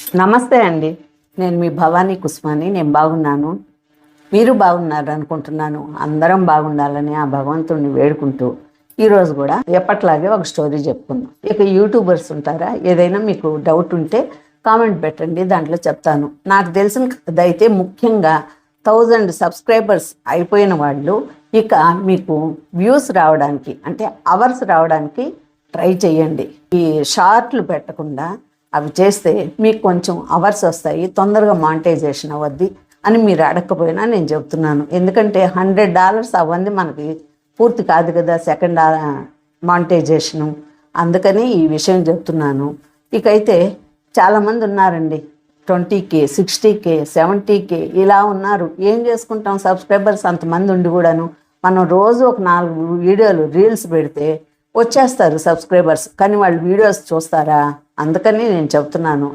నమస్తే అండి. నేను మీ భవానీ కుస్మాని నేను బాగున్నాను. మీరు బాగున్నారు అనుకుంటున్నాను. అందరం బాగుండాలని ఆ భగవంతుడిని వేడుకుంటూ ఈరోజు కూడా ఎప్పట్లాగే ఒక స్టోరీ చెప్పుకుందాం. ఇక యూట్యూబర్స్ ఉంటారా? ఏదైనా మీకు డౌట్ ఉంటే కామెంట్ పెట్టండి దాంట్లో చెప్తాను. నాకు తెలిసిన కథ అయితే ముఖ్యంగా థౌజండ్ సబ్స్క్రైబర్స్ అయిపోయిన వాళ్ళు ఇక మీకు వ్యూస్ రావడానికి అంటే అవర్స్ రావడానికి ట్రై చేయండి. ఈ షార్ట్లు పెట్టకుండా అవి చేస్తే మీకు కొంచెం అవర్స్ వస్తాయి తొందరగా మానిటైజేషన్ అవ్వద్ది అని మీరు అడగకపోయినా నేను చెప్తున్నాను. ఎందుకంటే హండ్రెడ్ డాలర్స్ అవ్వంది మనకి పూర్తి కాదు కదా సెకండ్ మానిటైజేషను. అందుకని ఈ విషయం చెప్తున్నాను. ఇకైతే చాలామంది ఉన్నారండి twenty K sixty K seventy K ఇలా ఉన్నారు. ఏం చేసుకుంటాం? సబ్స్క్రైబర్స్ అంతమంది ఉండి కూడాను మనం రోజు ఒక నాలుగు వీడియోలు రీల్స్ పెడితే వచ్చేస్తారు సబ్స్క్రైబర్స్. కానీ వాళ్ళు వీడియోస్ చూస్తారా? అందుకని నేను చెప్తున్నాను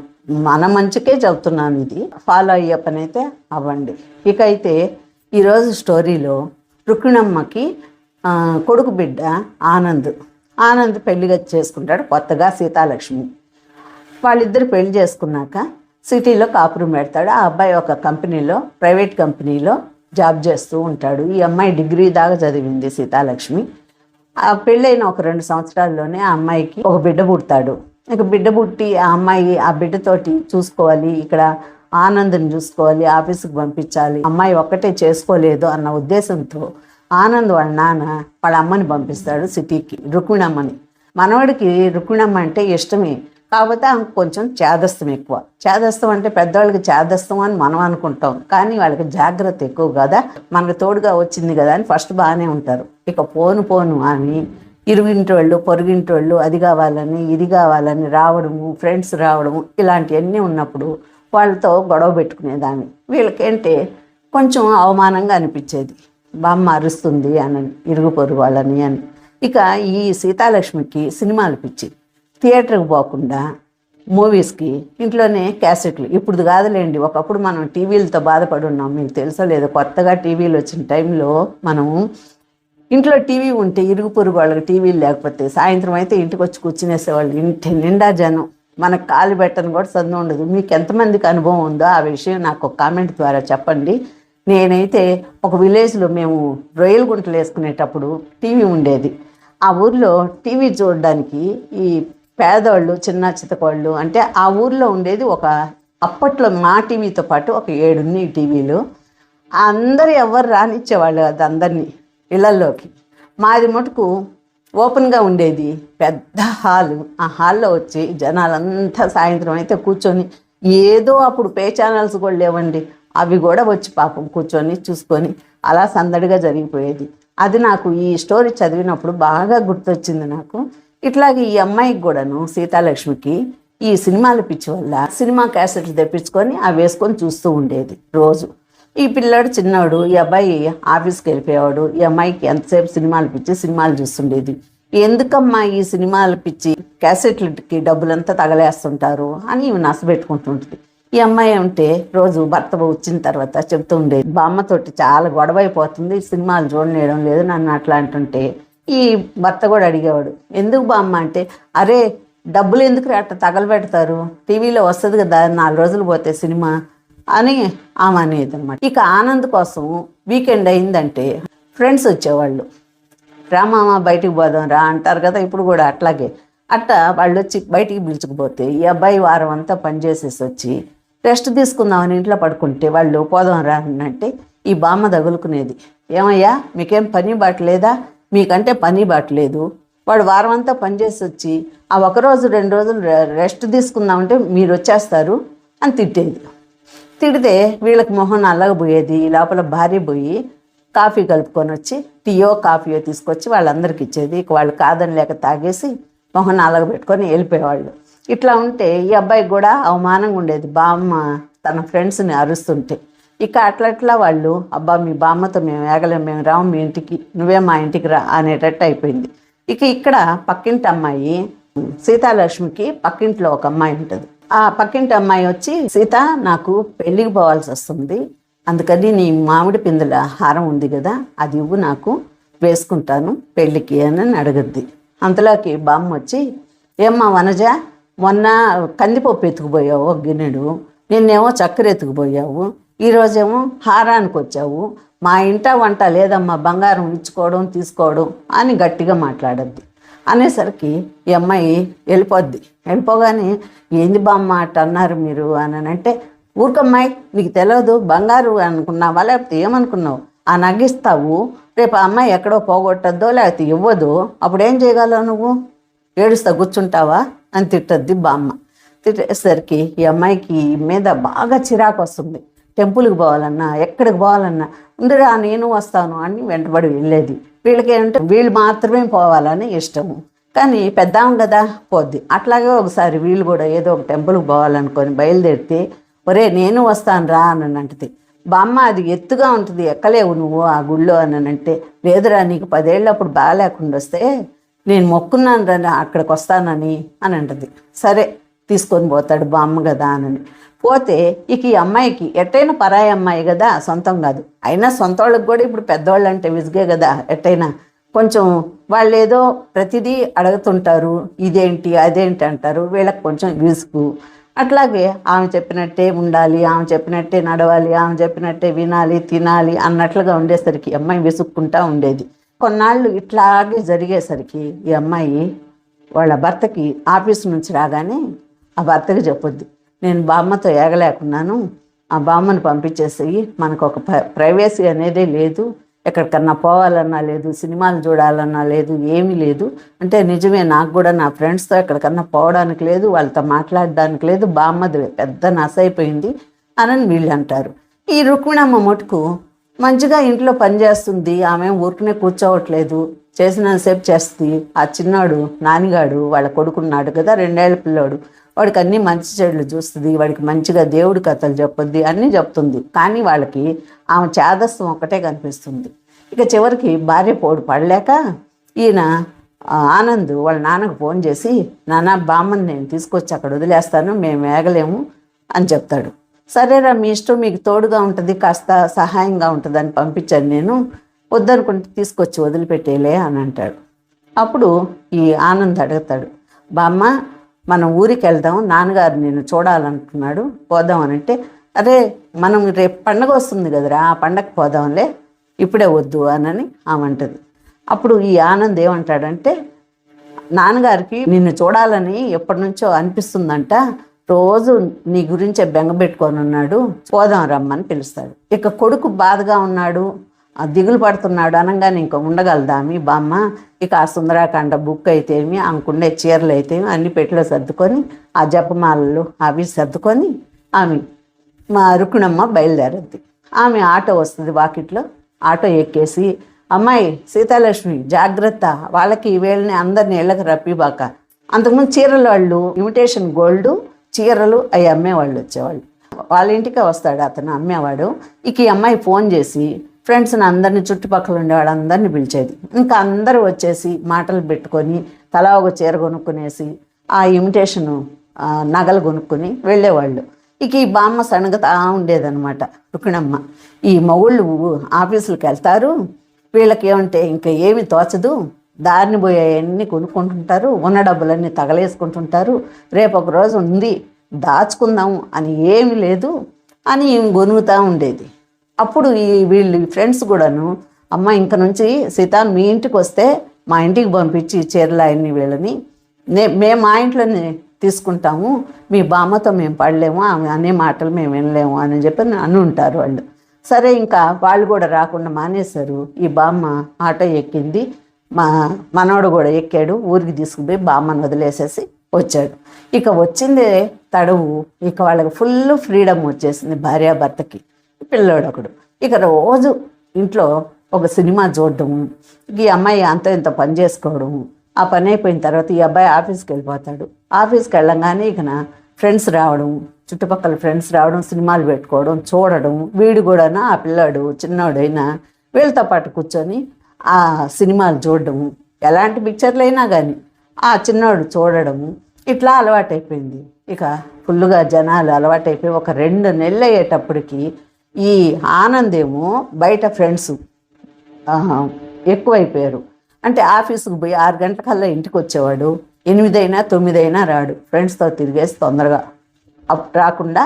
మన మంచికే చెబుతున్నాను ఇది. ఫాలో అయ్యే పని అయితే అవ్వండి. ఇక అయితే ఈరోజు స్టోరీలో రుక్మిణమ్మకి కొడుకు బిడ్డ ఆనంద్. ఆనంద్ పెళ్ళిగా చేసుకుంటాడు కొత్తగా సీతాలక్ష్మి. వాళ్ళిద్దరు పెళ్ళి చేసుకున్నాక సిటీలో కాపురం పెడతాడు. ఆ అబ్బాయి ఒక కంపెనీలో ప్రైవేట్ కంపెనీలో జాబ్ చేస్తూ ఉంటాడు. ఈ అమ్మాయి డిగ్రీ దాకా చదివింది సీతాలక్ష్మి. ఆ పెళ్ళైన ఒక రెండు సంవత్సరాల్లోనే ఆ అమ్మాయికి ఒక బిడ్డ పుడతాడు. ఇక బిడ్డ పుట్టి ఆ అమ్మాయి ఆ బిడ్డతోటి చూసుకోవాలి ఇక్కడ ఆనంద్ని చూసుకోవాలి ఆఫీస్కి పంపించాలి అమ్మాయి ఒక్కటే చేసుకోలేదు అన్న ఉద్దేశంతో ఆనంద్ వాళ్ళ నాన్న వాళ్ళ అమ్మని పంపిస్తాడు సిటీకి రుక్మిణమ్మని. మనవాడికి రుక్మిణమ్మ అంటే ఇష్టమే కాకపోతే ఆమెకు కొంచెం చేదస్తం ఎక్కువ. చేదస్తం అంటే పెద్దవాళ్ళకి చేదస్తం అని మనం అనుకుంటాం కానీ వాళ్ళకి జాగ్రత్త ఎక్కువ కదా మనకు తోడుగా వచ్చింది కదా అని ఫస్ట్ బాగానే ఉంటారు. ఇక పోను పోను అని ఇరుగింటి వాళ్ళు పొరుగింటి వాళ్ళు అది కావాలని ఇది కావాలని రావడము ఫ్రెండ్స్ రావడము ఇలాంటివన్నీ ఉన్నప్పుడు వాళ్ళతో గొడవ పెట్టుకునేదాన్ని. వీళ్ళకేంటే కొంచెం అవమానంగా అనిపించేది. బామ్మ అరుస్తుంది అని ఇరుగు పొరుగు వాళ్ళని అని. ఇక ఈ సీతాలక్ష్మికి సినిమాలు పిచ్చి థియేటర్కి పోకుండా మూవీస్కి ఇంట్లోనే క్యాసెట్లు. ఇప్పుడు కాదులేండి ఒకప్పుడు మనం టీవీలతో బాధపడి ఉన్నాం మీకు తెలుసో లేదో కొత్తగా టీవీలు వచ్చిన టైంలో మనం ఇంట్లో టీవీ ఉంటే ఇరుగు పొరుగు వాళ్ళకి టీవీలు లేకపోతే సాయంత్రం అయితే ఇంటికి వచ్చి కూర్చునేసేవాళ్ళు. ఇంటి నిండా జనం. మనకు కాలు పెట్టని కూడా సందు ఉండదు. మీకు ఎంతమందికి అనుభవం ఉందో ఆ విషయం నాకు ఒక కామెంట్ ద్వారా చెప్పండి. నేనైతే ఒక విలేజ్లో మేము రొయ్యల గుంటలు వేసుకునేటప్పుడు టీవీ ఉండేది. ఆ ఊర్లో టీవీ చూడడానికి ఈ పేదవాళ్ళు చిన్న చితకోళ్ళు అంటే ఆ ఊర్లో ఉండేది ఒక అప్పట్లో మా టీవీతో పాటు ఒక ఏడున్నాయి టీవీలు. అందరు ఎవరు రానిచ్చేవాళ్ళు అది అందరినీ. ఇళ్ళల్లోకి మాది మటుకు ఓపెన్గా ఉండేది పెద్ద హాలు. ఆ హాల్లో వచ్చి జనాలంతా సాయంత్రం అయితే కూర్చొని ఏదో అప్పుడు పే ఛానల్స్ కూడా లేవండి. అవి కూడా వచ్చి పాపం కూర్చొని చూసుకొని అలా సందడిగా జరిగిపోయేది. అది నాకు ఈ స్టోరీ చదివినప్పుడు బాగా గుర్తొచ్చింది నాకు. ఇట్లాగే ఈ అమ్మాయికి కూడాను సీతాలక్ష్మికి ఈ సినిమాల పిచ్చి వల్ల సినిమా క్యాసెట్లు తెప్పించుకొని అవి వేసుకొని చూస్తూ ఉండేది రోజు. ఈ పిల్లాడు చిన్నవాడు ఈ అబ్బాయి ఆఫీస్కి వెళ్ళిపోయేవాడు ఈ అమ్మాయికి ఎంతసేపు సినిమాలు పిచ్చి సినిమాలు చూస్తుండేది. ఎందుకమ్మా ఈ సినిమాలు పిచ్చి? క్యాసెట్లకి డబ్బులంతా తగలేస్తుంటారు అని ఇవి నసబెట్టుకుంటుంటుంది ఈ అమ్మాయి ఉంటే రోజు భర్త వచ్చిన తర్వాత చెప్తూ ఉండేది బామ్మతోటి చాలా గొడవ అయిపోతుంది సినిమాలు చూడలేయడం లేదు నన్ను అట్లా అంటుంటే. ఈ భర్త కూడా అడిగేవాడు ఎందుకు బామ్మ అంటే అరే డబ్బులు ఎందుకు అట్లా తగలబెడతారు? టీవీలో వస్తుంది కదా నాలుగు రోజులు పోతే సినిమా అని ఆమె అనేది అనమాట ఇక ఆనంద్ కోసం వీకెండ్ అయిందంటే ఫ్రెండ్స్ వచ్చేవాళ్ళు. రామామ బయటికి పోదాం రా అంటారు కదా ఇప్పుడు కూడా అట్లాగే. అట్టా వాళ్ళు వచ్చి బయటికి పిలుచుకుపోతే ఈ అబ్బాయి వారం అంతా పనిచేసేసి వచ్చి రెస్ట్ తీసుకుందామని ఇంట్లో పడుకుంటే వాళ్ళు పోదాం రా అని అంటే ఈ బామ్మ తగులుకునేది. ఏమయ్యా మీకేం పని బాట లేదా? మీకంటే పని బాట లేదు. వాడు వారం అంతా పనిచేసి వచ్చి ఆ ఒక రోజు రెండు రోజులు రె- రెస్ట్ తీసుకుందామంటే మీరు వచ్చేస్తారు అని తిట్టేది. తిడితే వీళ్ళకి మొహం నల్లగపోయేది లోపల భార్య పోయి కాఫీ కలుపుకొని వచ్చి టీయో కాఫీయో తీసుకొచ్చి వాళ్ళందరికి ఇచ్చేది. ఇక వాళ్ళు కాదని లేక తాగేసి మొహం నల్లగ పెట్టుకొని వెళ్ళిపోయేవాళ్ళు. ఇట్లా ఉంటే ఈ అబ్బాయికి కూడా అవమానంగా ఉండేది. బామ్మ తన ఫ్రెండ్స్ని అరుస్తుంటే. ఇక అట్లా అట్లా వాళ్ళు అబ్బా మీ బామ్మతో మేము ఏగలేం మేము రాము మీ ఇంటికి నువ్వే మా ఇంటికి రా అనేటట్టు అయిపోయింది. ఇక ఇక్కడ పక్కింటి అమ్మాయి సీతాలక్ష్మికి పక్కింట్లో ఒక అమ్మాయి ఉంటుంది. ఆ పక్కింటి అమ్మాయి వచ్చి సీత నాకు పెళ్ళికి పోవాల్సి వస్తుంది. అందుకని నీ మామిడి పిందుల హారం ఉంది కదా అది ఇవ్వు నాకు. వేసుకుంటాను పెళ్ళికి అని అడుగుద్ది అంతలోకి బామ్మ వచ్చి ఏమ్మా వనజ మొన్న కందిపప్పు ఎత్తుకుపోయావు ఒక గిన్నెడు. నిన్నేమో చక్కెర ఎత్తుకుపోయావు. ఈరోజేమో హారానికి వచ్చావు. మా ఇంట వంట లేదమ్మా బంగారం ఇచ్చుకోవడం తీసుకోవడం అని గట్టిగా మాట్లాడద్ది. అనేసరికి ఈ అమ్మాయి వెళ్ళిపోద్ది. వెళ్ళిపోగానే ఏంది బామ్మ అట్ట అన్నారు మీరు? అని అంటే ఊరికమ్మాయి నీకు తెలియదు బంగారు అనుకున్నావా? లేకపోతే ఏమనుకున్నావు? ఆ నగిస్తావు రేపు ఆ అమ్మాయి ఎక్కడో పోగొట్టద్దో లేకపోతే ఇవ్వదు. అప్పుడు ఏం చేయగలవు నువ్వు? ఏడుస్తా కూర్చుంటావా? అని తిట్టద్ది బామ్మ. తిట్టేసరికి ఈ అమ్మాయికి మీద బాగా చిరాకు వస్తుంది. టెంపుల్కి పోవాలన్నా ఎక్కడికి పోవాలన్నా ఉందిరా నేను వస్తాను అని వెంటబడి వెళ్ళేది. వీళ్ళకి ఏంటంటే వీళ్ళు మాత్రమే పోవాలని ఇష్టము. కానీ పెద్దాం కదా పోద్ది. అట్లాగే ఒకసారి వీళ్ళు కూడా ఏదో ఒక టెంపుల్కి పోవాలనుకొని బయలుదేరితే ఒరే నేను వస్తాను రా అని అంటది బామ్మ అది ఎత్తుగా ఉంటుంది ఎక్కలేవు నువ్వు ఆ గుళ్ళో అని అంటే లేదురా నీకు పదేళ్ళు అప్పుడు బాగాలేకుండా వస్తే నేను మొక్కున్నాను రా అక్కడికి వస్తానని అని అంటది. సరే తీసుకొని పోతాడు బామ్మ కదా అని. పోతే ఇక ఈ అమ్మాయికి ఎట్టయినా పరాయి అమ్మాయి కదా సొంతం కాదు. అయినా సొంత వాళ్ళకి కూడా ఇప్పుడు పెద్దవాళ్ళు అంటే విసిగే కదా ఎట్టైనా కొంచెం వాళ్ళు ఏదో ప్రతిదీ అడుగుతుంటారు ఇదేంటి అదేంటి అంటారు వీళ్ళకి కొంచెం విసుగు. అట్లాగే ఆమె చెప్పినట్టే ఉండాలి ఆమె చెప్పినట్టే నడవాలి ఆమె చెప్పినట్టే వినాలి తినాలి అన్నట్లుగా ఉండేసరికి అమ్మాయి విసుక్కుంటా ఉండేది. కొన్నాళ్ళు ఇట్లాగే జరిగేసరికి ఈ అమ్మాయి వాళ్ళ భర్తకి ఆఫీస్ నుంచి రాగానే ఆ భర్తకి చెప్పొద్ది. నేను బామ్మతో ఏగలేకున్నాను. ఆ బామ్మను పంపించేసి మనకు ఒక ప్రైవేసీ అనేది లేదు. ఎక్కడికన్నా పోవాలన్నా లేదు. సినిమాలు చూడాలన్నా లేదు. ఏమీ లేదు. అంటే నిజమే నాకు కూడా నా ఫ్రెండ్స్తో ఎక్కడికన్నా పోవడానికి లేదు. వాళ్ళతో మాట్లాడడానికి లేదు. బామ్మది పెద్ద నస అయిపోయింది అని వీళ్ళు అంటారు. ఈ రుక్మిణమ్మ మటుకు మంచిగా ఇంట్లో పని చేస్తుంది. ఆమె ఊరికనే కూర్చోవట్లేదు. చేసినంతసేపు చేస్తుంది. ఆ చిన్నాడు నానిగాడు వాళ్ళ కొడుకున్నాడు కదా రెండేళ్ళ పిల్లోడు. వాడికి అన్ని మంచి చెడులు చూస్తుంది వాడికి మంచిగా దేవుడి కథలు చెప్పుద్ది అన్నీ చెప్తుంది. కానీ వాళ్ళకి ఆమె చేదస్తం ఒక్కటే కనిపిస్తుంది. ఇక చివరికి భార్య పోడు పడలేక ఈయన ఆనంద్ వాళ్ళ నాన్నకు ఫోన్ చేసి నాన్న బామ్మని నేను తీసుకొచ్చి అక్కడ వదిలేస్తాను మేము వేగలేము అని చెప్తాడు. సరేరా మీ ఇష్టం మీకు తోడుగా ఉంటుంది కాస్త సహాయంగా ఉంటుంది అని పంపించాను నేను. వద్దనుకుంటే తీసుకొచ్చి వదిలిపెట్టేలే అని అంటాడు. అప్పుడు ఈ ఆనంద్ అడుగుతాడు బామ్మ మనం ఊరికి వెళ్దాం నాన్నగారు నేను చూడాలనుకున్నాడు పోదాం అని అంటే అరే మనం రేపు పండగ వస్తుంది కదరా ఆ పండగ పోదాంలే ఇప్పుడే వద్దు అనని ఆమంటది అప్పుడు ఈ ఆనంద్ ఏమంటాడంటే నాన్నగారికి నిన్ను చూడాలని ఎప్పటి నుంచో అనిపిస్తుందంట రోజు నీ గురించే బెంగ పెట్టుకొని ఉన్నాడు పోదాం రమ్మని పిలుస్తాడు. ఇక కొడుకు బాధగా ఉన్నాడు ఆ దిగులు పడుతున్నాడు అనగానే ఇంకా ఉండగలదామి బామ్మ? ఇక ఆ సుందరాకాండ బుక్ అయితేమి ఆమెకుండే చీరలు అయితేమి అన్ని పెట్టిలో సర్దుకొని ఆ జపమాలలు అవి సర్దుకొని ఆమె మా రుకుణమ్మ బయలుదేరద్ది. ఆమె ఆటో వస్తుంది వాకిట్లో ఆటో ఎక్కేసి అమ్మాయి సీతాలక్ష్మి జాగ్రత్త వాళ్ళకి ఈ వేళని అందరిని ఇళ్ళకి రప్పిబాక అంతకుముందు చీరలు వాళ్ళు ఇమిటేషన్ గోల్డ్ చీరలు అవి అమ్మేవాళ్ళు వచ్చేవాళ్ళు. వాళ్ళ ఇంటికే వస్తాడు అతను అమ్మేవాడు. ఇక ఈ అమ్మాయి ఫోన్ చేసి ఫ్రెండ్స్ని అందరిని చుట్టుపక్కల ఉండే వాళ్ళందరినీ పిలిచేది. ఇంకా అందరూ వచ్చేసి మాటలు పెట్టుకొని తలా ఒక చీర కొనుక్కునేసి ఆ ఇమిటేషను నగలు కొనుక్కొని వెళ్ళేవాళ్ళు. ఇక ఈ బామ్మ సనగత ఉండేదనమాట రుక్మిణమ్మ. ఈ మగుళ్ళు ఆఫీసులకు వెళ్తారు వీళ్ళకి ఏమంటే ఇంకా ఏమి తోచదు దారిని పోయేవన్నీ కొనుక్కుంటుంటారు ఉన్న డబ్బులన్నీ తగలేసుకుంటుంటారు రేపు ఒక రోజు ఉంది దాచుకుందాం అని ఏమీ లేదు అని ఈమె గొనుగుతూ ఉండేది. అప్పుడు ఈ వీళ్ళు ఫ్రెండ్స్ కూడాను అమ్మ ఇంక నుంచి సీత మీ ఇంటికి వస్తే మా ఇంటికి పంపించి ఈ చీరలు వీళ్ళని. నే మేము మా ఇంట్లోనే తీసుకుంటాము. మీ బామ్మతో మేము పడలేము. ఆమె అనే మాటలు మేము వినలేము అని చెప్పి అని ఉంటారు వాళ్ళు. సరే ఇంకా వాళ్ళు కూడా రాకుండా మానేశారు. ఈ బామ్మ ఆటో ఎక్కింది. మా మనవడు కూడా ఎక్కాడు. ఊరికి తీసుకుపోయి బామ్మను వదిలేసేసి వచ్చాడు. ఇక వచ్చిందే తడవు. ఇక వాళ్ళకి ఫుల్ ఫ్రీడమ్ వచ్చేసింది భార్యాభర్తకి. పిల్లోడు ఒకడు ఇక రోజు ఇంట్లో ఒక సినిమా చూడడం ఈ అమ్మాయి అంత ఇంత పని చేసుకోవడం ఆ పని అయిపోయిన తర్వాత ఈ అబ్బాయి ఆఫీస్కి వెళ్ళిపోతాడు ఆఫీస్కి వెళ్ళంగానే ఇక నా ఫ్రెండ్స్ రావడం చుట్టుపక్కల ఫ్రెండ్స్ రావడం సినిమాలు పెట్టుకోవడం చూడడం వీడు కూడా ఆ పిల్లాడు చిన్నోడైనా వీళ్ళతో పాటు కూర్చొని ఆ సినిమాలు చూడడం ఎలాంటి పిక్చర్లు అయినా కానీ ఆ చిన్నోడు చూడడము ఇట్లా అలవాటైపోయింది. ఇక ఫుల్గా జనాలు అలవాటైపోయి ఒక రెండు నెలలు అయ్యేటప్పటికి ఈ ఆనందేమో బయట ఫ్రెండ్స్ ఎక్కువైపోయారు. అంటే ఆఫీసుకు పోయి ఆరు గంటలకల్లా ఇంటికి వచ్చేవాడు ఎనిమిదైనా తొమ్మిదైనా రాడు. ఫ్రెండ్స్తో తిరిగేసి తొందరగా అప్పుడు రాకుండా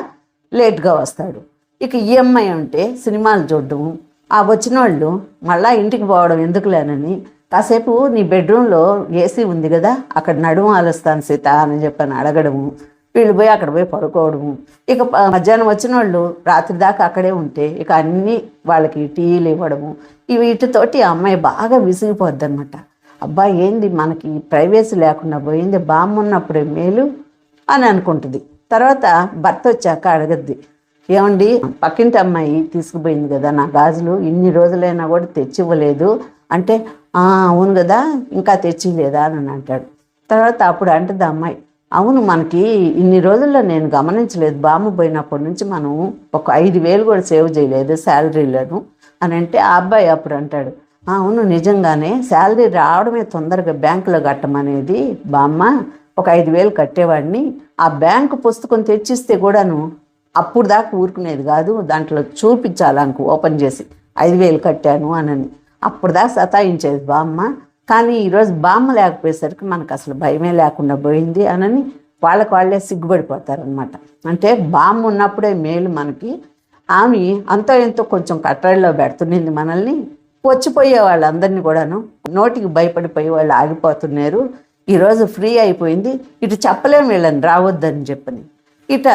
లేట్గా వస్తాడు. ఇక ఈఎంఐ ఉంటే సినిమాలు చూడడం ఆ వచ్చిన వాళ్ళు మళ్ళా ఇంటికి పోవడం ఎందుకులేనని కాసేపు నీ బెడ్రూమ్లో ఏసీ ఉంది కదా అక్కడ నడుము ఆలుస్తాను సీత అని చెప్పని అడగడము వీళ్ళు పోయి అక్కడ పోయి పడుకోవడం ఇక మధ్యాహ్నం వచ్చిన వాళ్ళు రాత్రి దాకా అక్కడే ఉంటే ఇక అన్నీ వాళ్ళకి టీలు ఇవ్వడము. ఈ వీటితోటి అమ్మాయి బాగా విసిగిపోద్ది అనమాట అబ్బా ఏంది మనకి ప్రైవేసీ లేకుండా పోయింది బామ్మ ఉన్నప్పుడే మేలు అని అనుకుంటుంది. తర్వాత భర్త వచ్చాక అడగద్ది ఏమండి పక్కింటి అమ్మాయి తీసుకుపోయింది కదా నా గాజులు ఇన్ని రోజులైనా కూడా తెచ్చివ్వలేదు. అంటే అవును కదా ఇంకా తెచ్చిలేదా అని అంటాడు. తర్వాత అప్పుడు అంటుంది అమ్మాయి అవును మనకి ఇన్ని రోజుల్లో నేను గమనించలేదు. బామ్మ పోయినప్పటి నుంచి మనం ఒక ఐదు వేలు కూడా సేవ్ చేయలేదు శాలరీలను అని అంటే ఆ అబ్బాయి అప్పుడు అంటాడు అవును నిజంగానే శాలరీ రావడమే తొందరగా బ్యాంకులో కట్టమనేది బామ్మ. ఒక ఐదు వేలు కట్టేవాడిని. ఆ బ్యాంకు పుస్తకం తెచ్చిస్తే కూడాను అప్పుడు దాకా ఊరుకునేది కాదు. దాంట్లో చూపించాలి అంకు ఓపెన్ చేసి. ఐదు వేలు కట్టాను అనని అప్పుడు దాకా సతాయించేది బామ్మ. కానీ ఈరోజు బామ్మ లేకపోయేసరికి మనకు అసలు భయమే లేకుండా పోయింది అనని వాళ్ళకు వాళ్ళే సిగ్గుపడిపోతారనమాట అంటే బామ్మ ఉన్నప్పుడే మేలు మనకి. ఆమె అంతో ఎంతో కొంచెం కట్టడిలో పెడుతున్నింది మనల్ని. వచ్చిపోయే వాళ్ళందరినీ కూడాను నోటికి భయపడిపోయి వాళ్ళు ఆగిపోతున్నారు. ఈరోజు ఫ్రీ అయిపోయింది. ఇటు చెప్పలేము వీళ్ళని రావద్దని చెప్పని. ఇట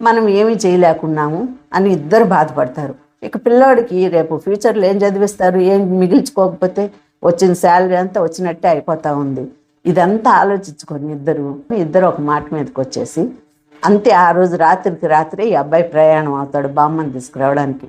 మనం ఏమీ చేయలేకున్నాము అని ఇద్దరు బాధపడతారు. ఇక పిల్లోడికి రేపు ఫ్యూచర్లో ఏం చదివిస్తారు ఏం మిగిల్చుకోకపోతే వచ్చిన శాలరీ అంతా వచ్చినట్టే అయిపోతా ఉంది. ఇదంతా ఆలోచించుకొని ఇద్దరు ఇద్దరు ఒక మాట మీదకి వచ్చేసి అంతే ఆ రోజు రాత్రికి రాత్రి ఈ అబ్బాయి ప్రయాణం అవుతాడు బామ్మని తీసుకురావడానికి.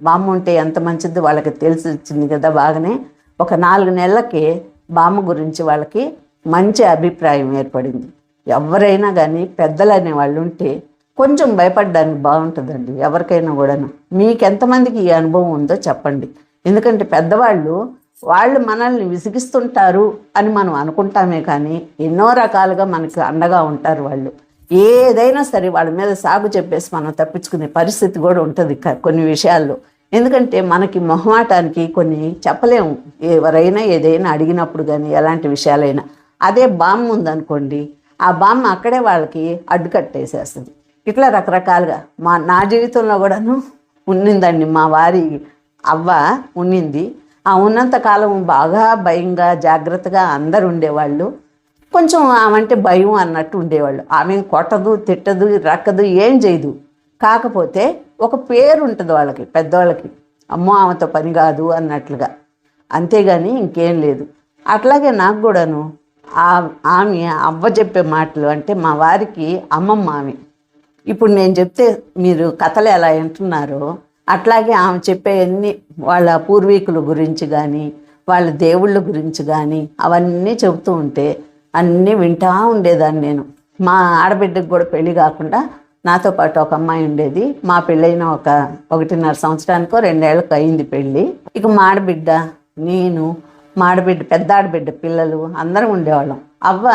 బామ్మ ఉంటే ఎంత మంచిది వాళ్ళకి తెలిసి వచ్చింది కదా బాగానే. ఒక నాలుగు నెలలకి బామ్మ గురించి వాళ్ళకి మంచి అభిప్రాయం ఏర్పడింది. ఎవరైనా కానీ పెద్దలు అనే వాళ్ళు ఉంటే కొంచెం భయపడడానికి బాగుంటుందండి ఎవరికైనా కూడాను. మీకు ఎంతమందికి ఈ అనుభవం ఉందో చెప్పండి. ఎందుకంటే పెద్దవాళ్ళు వాళ్ళు మనల్ని విసిగిస్తుంటారు అని మనం అనుకుంటామే కానీ ఎన్నో రకాలుగా మనకి అండగా ఉంటారు వాళ్ళు. ఏదైనా సరే వాళ్ళ మీద సాగు చెప్పేసి మనం తప్పించుకునే పరిస్థితి కూడా ఉంటుంది కొన్ని విషయాల్లో. ఎందుకంటే మనకి మొహమాటానికి కొన్ని చెప్పలేము. ఎవరైనా ఏదైనా అడిగినప్పుడు కానీ ఎలాంటి విషయాలైనా. అదే బామ్మ ఉందనుకోండి ఆ బామ్మ అక్కడే వాళ్ళకి అడ్డుకట్టేసేస్తుంది ఇట్లా రకరకాలుగా మా నా జీవితంలో కూడాను ఉన్నిందండి మా వారి అవ్వ ఉన్నింది. ఆ ఉన్నంత కాలం బాగా భయంగా జాగ్రత్తగా అందరు ఉండేవాళ్ళు. కొంచెం ఆమంటే భయం అన్నట్టు ఉండేవాళ్ళు. ఆమె కొట్టదు తిట్టదు రక్కదు ఏం చేయదు. కాకపోతే ఒక పేరు ఉంటుంది వాళ్ళకి పెద్దవాళ్ళకి. అమ్మో ఆమెతో పని కాదు అన్నట్లుగా. అంతేగాని ఇంకేం లేదు. అట్లాగే నాకు కూడాను ఆ ఆమె అవ్వ చెప్పే మాటలు అంటే మా వారికి అమ్మమ్మ ఆమె. ఇప్పుడు నేను చెప్తే మీరు కథలు ఎలా వింటున్నారో అట్లాగే ఆమె చెప్పేవన్నీ వాళ్ళ పూర్వీకుల గురించి కానీ వాళ్ళ దేవుళ్ళ గురించి కానీ అవన్నీ చెబుతూ ఉంటే అన్నీ వింటా ఉండేదాన్ని నేను. మా ఆడబిడ్డకు కూడా పెళ్ళి కాకుండా నాతో పాటు ఒక అమ్మాయి ఉండేది. మా పెళ్ళైన ఒక ఒకటిన్నర సంవత్సరానికో రెండేళ్ళకు అయింది పెళ్ళి. ఇక మా ఆడబిడ్డ నేను మా ఆడబిడ్డ పెద్ద ఆడబిడ్డ పిల్లలు అందరం ఉండేవాళ్ళం. అవ్వ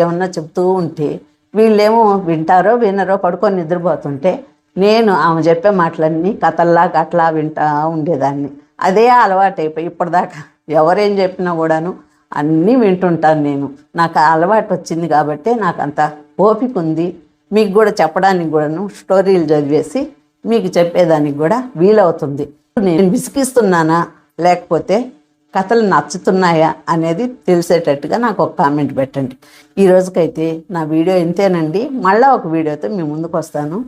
ఏమన్నా చెప్తూ ఉంటే వీళ్ళేమో వింటారో వినరో పడుకొని నిద్రపోతుంటే నేను ఆమె చెప్పే మాటలన్నీ కథల్లాగా అట్లా వింటా ఉండేదాన్ని. అదే అలవాటు అయిపోయి ఇప్పటిదాకా ఎవరేం చెప్పినా కూడాను అన్నీ వింటుంటాను నేను. నాకు అలవాటు వచ్చింది కాబట్టి నాకు అంత ఓపిక ఉంది. మీకు కూడా చెప్పడానికి కూడాను స్టోరీలు చదివేసి మీకు చెప్పేదానికి కూడా వీలవుతుంది. నేను విసిగిస్తున్నానా లేకపోతే కథలు నచ్చుతున్నాయా అనేది తెలిసేటట్టుగా నాకు ఒక కామెంట్ పెట్టండి. ఈ రోజుకైతే నా వీడియో ఇంతేనండి. మళ్ళీ ఒక వీడియోతో మీ ముందుకు వస్తాను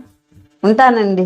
ఉంటానండి.